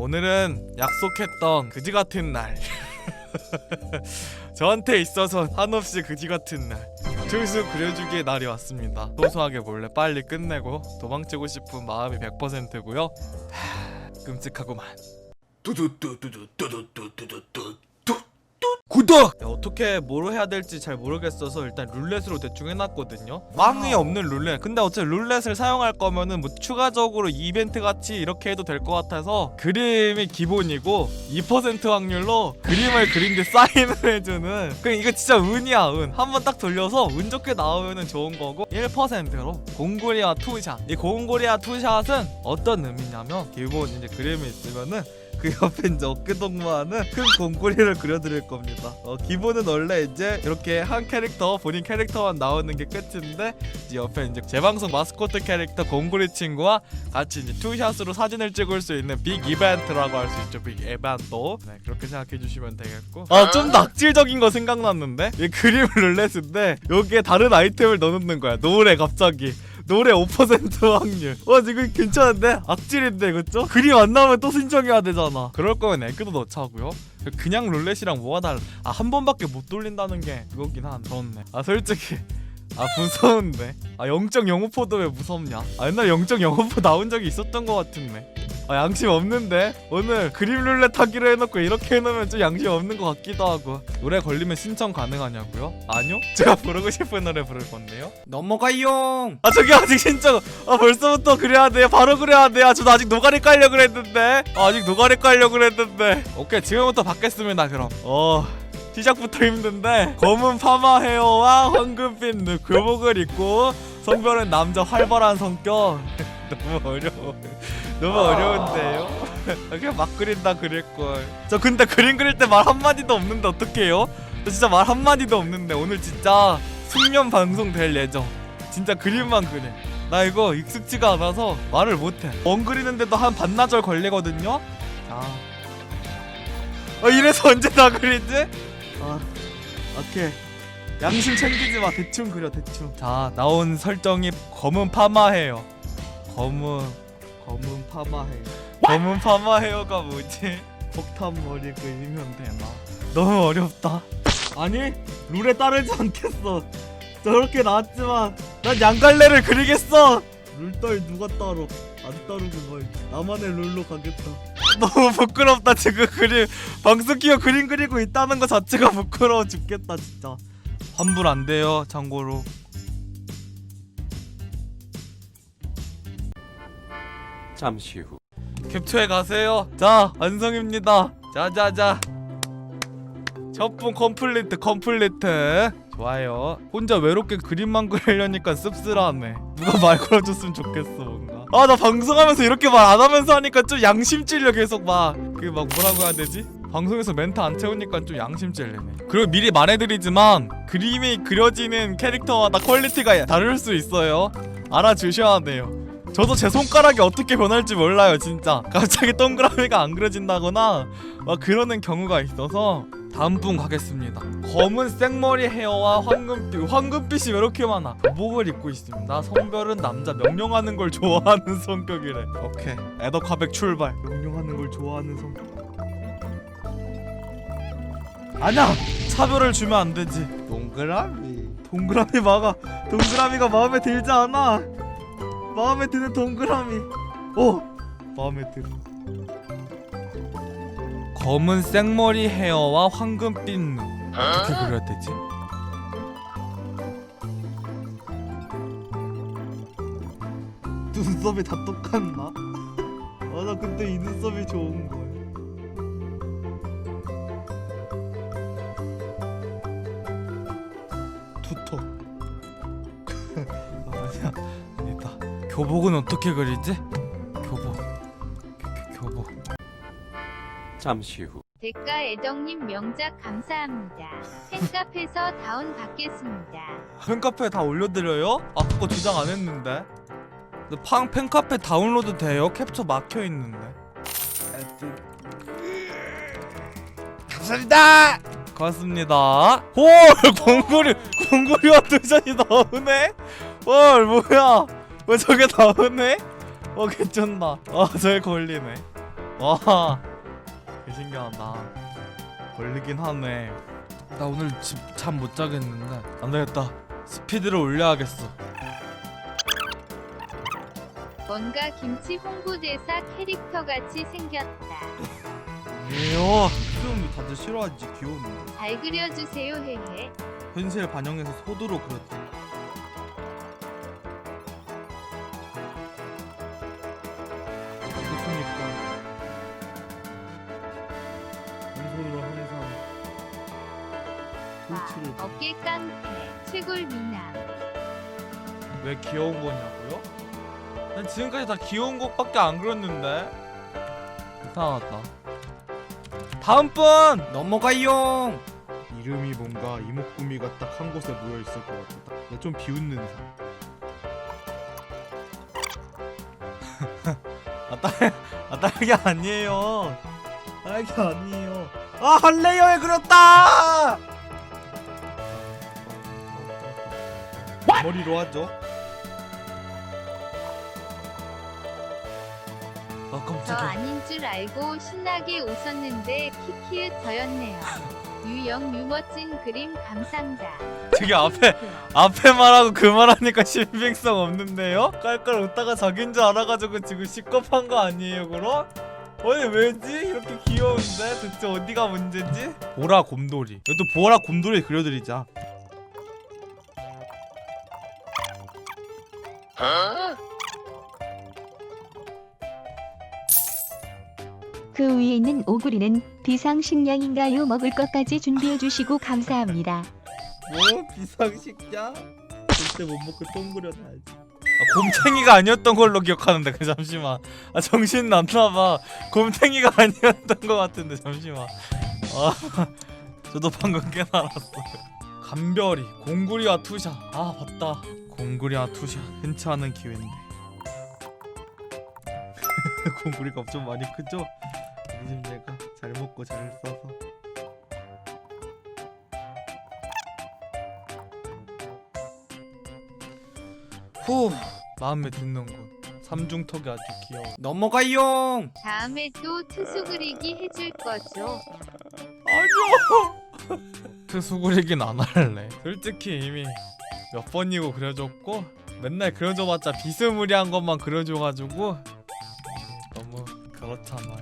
오늘은 약속했던 그지 같은 날. 저한테 있어서 한없이 그지 같은 날. 조회수 그려주기의 날이 왔습니다. 소소하게 몰래 빨리 끝내고 도망치고 싶은 마음이 100%고요. 끔찍하구만. 뚜두뚜두두두두두두두 구독! 야, 어떻게 뭐로 해야 될지 잘 모르겠어서 일단 룰렛으로 대충 해놨거든요. 빵이 없는 룰렛. 근데 어차피 룰렛을 사용할 거면은 뭐 추가적으로 이벤트 같이 이렇게 해도 될 것 같아서 그림이 기본이고 2% 확률로 그림을 그린 뒤 사인을 해주는. 그 이거 진짜 운이야 운. 한 번 딱 돌려서 운 좋게 나오면은 좋은 거고 1%로 공고리아 투샷. 이 공고리아 투샷은 어떤 의미냐면 기본 이제 그림이 있으면은 그 옆에 이제 어깨 동무하는 큰 공구리를 그려드릴 겁니다. 어, 기본은 원래 이제 이렇게 한 캐릭터 본인 캐릭터만 나오는 게 끝인데 이제 옆에 이제 재방송 마스코트 캐릭터 공구리 친구와 같이 이제 투샷으로 사진을 찍을 수 있는 빅 이벤트라고 할 수 있죠. 빅 이벤트. 네 그렇게 생각해 주시면 되겠고. 아좀 낙질적인 거 생각났는데 이 그림 룰렛인데 여기에 다른 아이템을 넣는 거야. 노래 갑자기. 노래 5% 확률. 와 지금 괜찮은데? 악질인데 그쵸? 그림 안 나오면 또 신청해야 되잖아. 그럴 거면 에그도 넣자고요. 그냥 룰렛이랑 뭐가 달라? 아 한 번밖에 못 돌린다는 게 그거긴 한. 그렇네. 아 솔직히 아 무서운데. 아 0.05%도 왜 무섭냐? 아 옛날 0.05% 나온 적이 있었던 것 같은데. 아 양심 없는데? 오늘 그림 룰렛 하기로 해놓고 이렇게 해놓으면 좀 양심 없는 것 같기도 하고. 노래 걸리면 신청 가능하냐고요? 아니요? 제가 부르고 싶은 노래 부를 건데요? 넘어가용! 아 저기 아직 신청. 아 벌써부터 그래야 돼요 바로 그래야 돼요 아, 저도 아직 노가리 깔려 그랬는데. 아, 아직 노가리 깔려 그랬는데. 오케이 지금부터 받겠습니다 그럼. 어 시작부터 힘든데 검은 파마 헤어와 황금빛 눈 교복을 입고 성별은 남자 활발한 성격. 너무 어려워. 너무 어려운데요? 그냥 막 그린다 그릴걸. 저 근데 그림 그릴 때 말 한마디도 없는데 어떡해요? 저 진짜 말 한마디도 없는데 오늘 진짜 숙련 방송 될 예정. 진짜 그림만 그래 나 이거 익숙지가 않아서 말을 못해. 엉 그리는데도 한 반나절 걸리거든요? 자. 어, 이래서 언제 다 그리지? 아 오케이. 양심 챙기지 마. 대충 그려 대충. 자 나온 설정이 검은 파마 헤어 검은. 검은 파마 헤어 검은 파마 헤어가 뭐지? 폭탄 머리 그리면 되나? 너무 어렵다. 아니 룰에 따르지 않겠어. 저렇게 나왔지만 난 양갈래를 그리겠어. 룰 따위 누가 따로? 안 따르고 뭘 나만의 룰로 가겠다 너무 부끄럽다. 지금 그림 방송 키고 그림 그리고 있다는 거 자체가 부끄러워 죽겠다 진짜. 환불 안 돼요 참고로. 잠시 후. 캡처해 가세요. 자 완성입니다. 자자자. 첫 분 컴플리트 컴플리트. 좋아요. 혼자 외롭게 그림만 그리려니까 씁쓸하네. 누가 말 걸어줬으면 좋겠어 아 나 방송하면서 이렇게 말 안 하면서 하니까 좀 양심 찔려 계속 막. 그 막 뭐라고 해야 되지? 방송에서 멘트 안 채우니까 좀 양심 찔리네. 그리고 미리 말해드리지만 그림이 그려지는 캐릭터마다 퀄리티가 다를 수 있어요. 알아주셔야 돼요. 저도 제 손가락이 어떻게 변할지 몰라요 진짜. 갑자기 동그라미가 안 그려진다거나 막 그러는 경우가 있어서 다음 분 가겠습니다. 검은 생머리 헤어와 황금빛 황금빛이 왜 이렇게 많아? 목을 입고 있습니다. 성별은 남자 명령하는 걸 좋아하는 성격이래. 오케이. 에더카백 출발. 명령하는 걸 좋아하는 성격. 아니야! 차별을 주면 안 되지. 동그라미. 동그라미 막아. 동그라미가 마음에 들지 않아. 마음에 드는 동그라미. 오! 마음에 들어 검은 생머리 헤어와 황금빛 눈 어떻게 그려야 되지? 눈썹이 다 똑같나? 아 나 근데 이 눈썹이 좋은 거야 두터 아니야 아니다 교복은 어떻게 그리지? 잠시 후. 대가 애정님 명작 감사합니다. 팬카페에서 다운 받겠습니다. 팬카페에 다 올려드려요? 아 그거 주장 안 했는데. 근데 팡 팬카페 다운로드 돼요? 캡처 막혀있는데. 감사합니다! 고맙습니다. 홀 공구리 공구리와 도전이 나오네? 헐 뭐야? 왜 저게 나오네? 어 괜찮다. 아 저게 걸리네. 와, 개 신기하다. 걸리긴 하네. 나 오늘 집 잠 못 자겠는데 안 되겠다. 스피드를 올려야겠어. 뭔가 김치 홍보대사 캐릭터 같이 생겼다. 왜요? 수영도 다들 싫어하지 귀여운데. 잘 그려주세요 헤헤. 현실 반영해서 소두로 그렸다. 돌치를 어깨 깡패 최골 미남. 왜 귀여운 거냐고요? 난 지금까지 다 귀여운 곡밖에 안 그렸는데 이상하다 다음 분 넘어가요. 이름이 뭔가 이목구미가 딱 한 곳에 모여 있을 것 같다. 나 좀 비웃는 사. 아 딸, 아 딸기 아니에요. 딸기 아니에요. 아 할래요에 그렸다. 머리로 하죠. 아 저 깜짝이야. 아닌 줄 알고 신나게 웃었는데 키키읒 저였네요. 유영 유멋진 그림 감상다. 저기 앞에 앞에 말하고 그 말하니까 신빙성 없는데요? 깔깔 웃다가 자기인 줄 알아가지고 지금 시겁한 거 아니에요 그럼? 아니 왜지? 이렇게 귀여운데? 대체 어디가 문제지? 보라 곰돌이 또 보라 곰돌이 그려드리자 그 위에 있는 오구리는 비상식량인가요? 먹을 것까지 준비해 주시고 감사합니다. 뭐? 비상식량? 절대 못 먹고 똥 그려놔야지 아, 곰탱이가 아니었던 걸로 기억하는데 그 잠시만 아 정신 났나봐 곰탱이가 아니었던 것 같은데 잠시만 아 저도 방금 깨달았어요 감별이 공구리와 투샷 아 맞다. 공구리와 투샷 흔치 않은 기회인데. 공구리가 좀 많이 크죠? 요즘 내가 잘 먹고 잘 써서. 후 마음에 드는군. 삼중턱이 아주 귀여워. 넘어가요. 다음에 또 투수 그리기 해줄 거죠. 아니요 투수 그리긴 안 할래. 솔직히 이미 몇 번이고 그려줬고 맨날 그려줘봤자 비스무리한 것만 그려줘가지고 너무 그렇잖아요